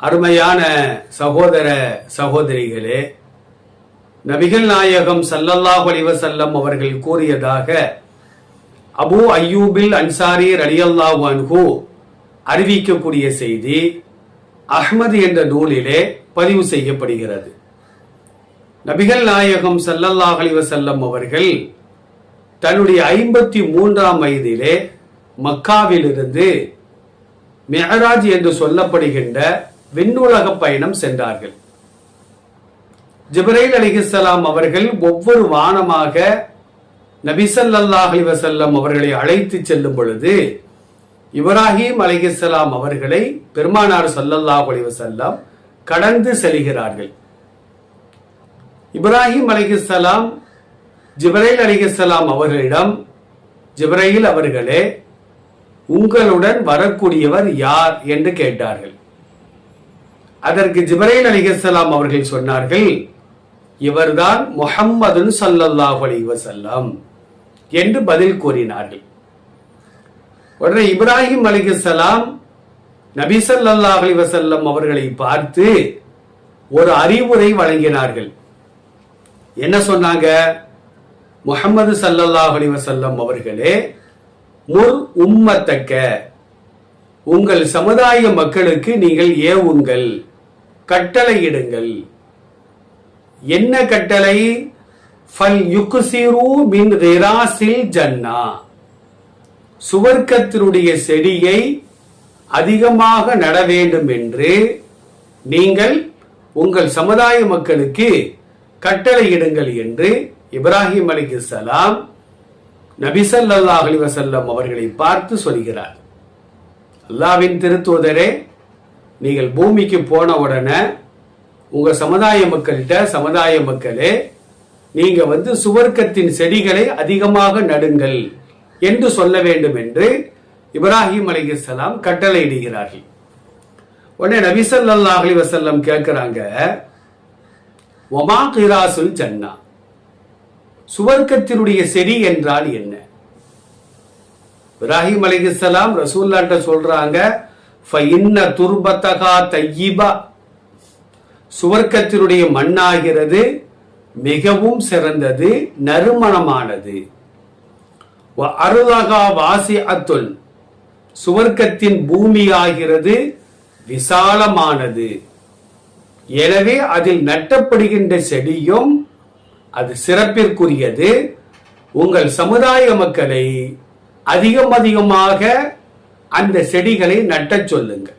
அருமையான சகோதர சகோதரிகளே நபிகள் நாயகம் சல்லல்லாஹ் அலிவசல்லம் அவர்கள் கூறியதாக அபு அய்யூபில் அன்சாரி ரலியல்லாஹு அன்ஹு அறிவிக்கக்கூடிய செய்தி அஹ்மது என்ற நூலிலே பதிவு செய்யப்படுகிறது. நபிகள் நாயகம் சல்லல்லாஹ் அலிவசல்லம் அவர்கள் தன்னுடைய ஐம்பத்தி மூன்றாம் வயதிலே மக்காவிலிருந்து மெஹராஜ் என்று சொல்லப்படுகின்ற விண்ணுலக பயணம் சென்றார்கள். ஜிப்ரைல் அலிஹிஸ்ஸலாம் அவர்கள் ஒவ்வொரு வானமாக நபிசல்லாஹ் அலி வசல்லம் அவர்களை அழைத்து செல்லும் பொழுது இப்ராஹிம் அலிஹிஸ்ஸலாம் அவர்களை பெருமானார் சல்லல்லாஹ் அலி வசல்லாம் கடந்து செல்கிறார்கள். இப்ராஹிம் அலிஹிஸ்ஸலாம் ஜிப்ரைல் அலிஹிஸ்ஸலாம் அவர்களிடம் ஜிப்ரையில் அவர்களே உங்களுடன் வரக்கூடியவர் யார்? என்று கேட்டார்கள். அதற்கு ஜிப்ரைல் அலிஹலாம் அவர்கள் சொன்னார்கள் இவர்தான் முஹம்மது சல்லல்லாஹு அலி வஸல்லம் என்று பதில் கூறினார்கள். உடனே இப்ராஹிம் அலிஹலாம் நபி ஸல்லல்லாஹு அலைஹி வஸல்லம் அவர்களை பார்த்து ஒரு அறிவுரை வழங்கினார்கள். என்ன சொன்னாங்க? முகமது சல்லல்லாஹ் அலி வசல்லம் அவர்களே முர் உம்மத்தக்க உங்கள் சமுதாய மக்களுக்கு நீங்கள் ஏவுங்கள் கட்டளையிடுங்கள் என்ன கட்டளை? ஃபல் யுக்சிரு மின் ரிராசில் ஜன்னா. சுவர்க்கத்தினுடைய செடியை அதிகமாக நட வேண்டும் என்று நீங்கள் உங்கள் சமுதாய மக்களுக்கு கட்டளையிடுங்கள் என்று இப்ராஹிம் அலி இஸ்லாம் நபிசல்லா அலி வசல்லம் அவர்களை பார்த்து சொல்கிறார். அல்லாவின் திருத்துவதரே நீங்கள் பூமிக்கு போன உடனே உங்க சமுதாய மக்கள்கிட்ட சமுதாய மக்களே நீங்க வந்து சுவர்க்கத்தின் செடிகளை அதிகமாக நடுங்கள் என்று சொல்ல வேண்டும் என்று இப்ராஹிம் அலிகலாம் கட்டளையிடுகிறார்கள். உடனே நபிசல்லாஹ் அலி வசல்லம் கேட்கிறாங்க ஒமா கிராசுல் ஜன்னா? சுவர்க்கத்தினுடைய செடி என்றால் என்ன? இப்ராஹிம் அலிகலாம் ரசூல்லாட்ட சொல்றாங்க இன்ன துர்பத்தகா தையிபா சுவர்க்கத்தினுடைய மண்ணாகிறது மிகவும் சிறந்தது நறுமணமானது. அருளகா வாசி அத்துல் சுவர்க்கத்தின் பூமி ஆகிறது விசாலமானது. எனவே அதில் நட்டப்படுகின்ற செடியும் அது சிறப்பிற்குரியது. உங்கள் சமுதாய மக்களை அதிகம் அதிகமாக அந்த செடிகளை நட்டச் சொல்லுங்க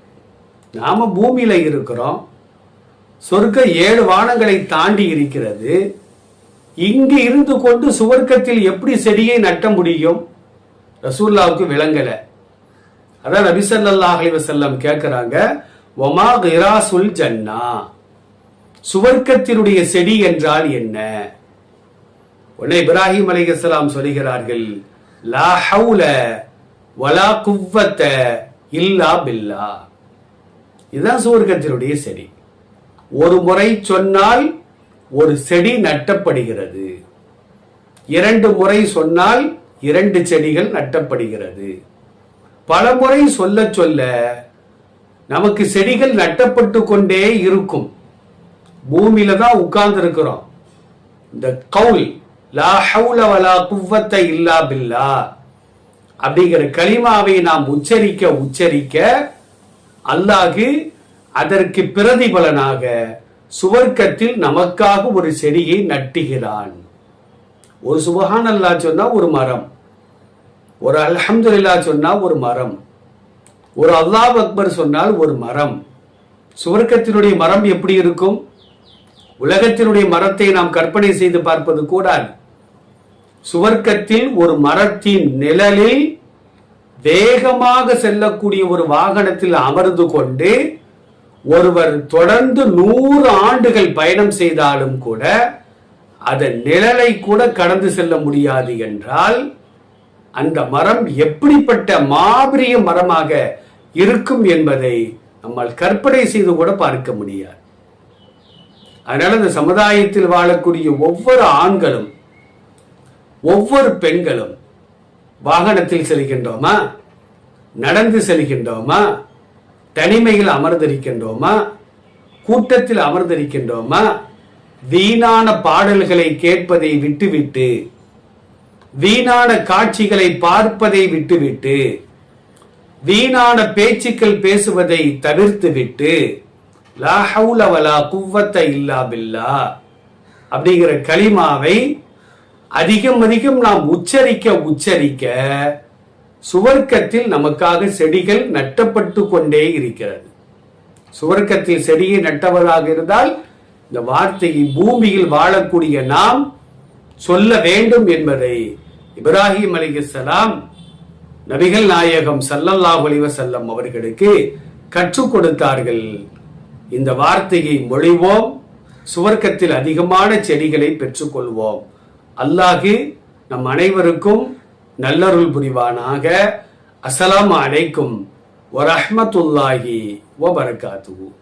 நாம பூமியில இருக்கிறோம். சொர்க்க ஏழு வானங்களை தாண்டி இருக்கிறது. இங்கு இருந்து கொண்டு சுவர்க்கத்தில் எப்படி செடியை நட்ட முடியும்? ரசூல்லாவுக்கு விளங்கல. அதான் நபிசல்லாஹ் அலிவசல்லம் கேட்கிறாங்க ஒமா கிராசுல் ஜன்னா. சுவர்க்கத்தினுடைய செடி என்றால் என்ன? உடனே இப்ராஹிம் அலிகலாம் சொல்கிறார்கள் லா ஹவுல வலா குவ்வத்த இல்லா பில்லா. இதுதான் சுவர்க்கத்தினுடைய செடி. ஒரு முறை சொன்னால் ஒரு செடி நட்டப்படுகிறது. இரண்டு முறை சொன்னால் இரண்டு செடிகள் நட்டப்படுகிறது. பல முறை சொல்ல சொல்ல நமக்கு செடிகள் நட்டப்பட்டு கொண்டே இருக்கும். பூமியில தான் உட்கார்ந்து இருக்கிறோம் இந்த கவுல் லா ஹவுல வலா குவத்தை இல்லா பில்லா. அப்படிங்கிற களிமாவை நாம் உச்சரிக்க உச்சரிக்க அல்லாஹு அதற்கு பிரதிபலனாக சுவர்க்கத்தில் நமக்காக ஒரு செடியை நட்டுகிறான். ஒரு சுபஹான் அல்லா சொன்னா ஒரு மரம். ஒரு அல்ஹம்துல்லா சொன்னா ஒரு மரம். ஒரு அல்லாஹ் அக்பர் சொன்னால் ஒரு மரம். சுவர்க்கத்தினுடைய மரம் எப்படி இருக்கும்? உலகத்தினுடைய மரத்தை நாம் கற்பனை செய்து பார்ப்பது கூடாது. சுவர்க்கத்தில் ஒரு மரத்தின் நிழலில் வேகமாக செல்லக்கூடிய ஒரு வாகனத்தில் அமர்ந்து கொண்டு ஒருவர் தொடர்ந்து நூறு ஆண்டுகள் பயணம் செய்தாலும் கூட அதன் நிழலை கூட கடந்து செல்ல முடியாது என்றால் அந்த மரம் எப்படிப்பட்ட மாபெரிய மரமாக இருக்கும் என்பதை நம்மால் கற்பனை செய்து கூட பார்க்க முடியாது. அதனால இந்த சமுதாயத்தில் வாழக்கூடிய ஒவ்வொரு ஆண்களும் ஒவ்வொரு பெண்களும் வாகனத்தில் செல்கின்றோமா? நடந்து செல்கின்றோமா? தனிமையில் அமர்ந்திருக்கின்றோமா? கூட்டத்தில் அமர்ந்திருக்கின்றோமா? வீணான பாடல்களை கேட்பதை விட்டுவிட்டு வீணான காட்சிகளை பார்ப்பதை விட்டுவிட்டு வீணான பேச்சுக்கள் பேசுவதை தவிர்த்துவிட்டு லா ஹவுல வலா குவ்வத்த இல்லா பில்லா அப்படிங்கிற களிமாவை அதிகம் அதிகம் நாம் உச்சரிக்க உச்சரிக்க சுவர்க்கத்தில் நமக்காக செடிகள் நட்டப்பட்டு கொண்டே இருக்கிறது. சுவர்க்கத்தில் செடியை நட்டவராக இருந்தால் இந்த வார்த்தையை பூமியில் வாழக்கூடிய நாம் சொல்ல வேண்டும் என்பதை இப்ராஹிம் அலிகலாம் நபிகள் நாயகம் சல்லல்லாஹ் செல்லம் அவர்களுக்கு கற்றுக் கொடுத்தார்கள். இந்த வார்த்தையை மொழிவோம் சுவர்க்கத்தில் அதிகமான செடிகளை பெற்றுக்கொள்வோம். அல்லாஹு நம் அனைவருக்கும் நல்லருள் புரிவானாக. அஸ்லாம் அலைக்கும் வரஹ்மத்துல்லாஹி வபரகாத்துஹு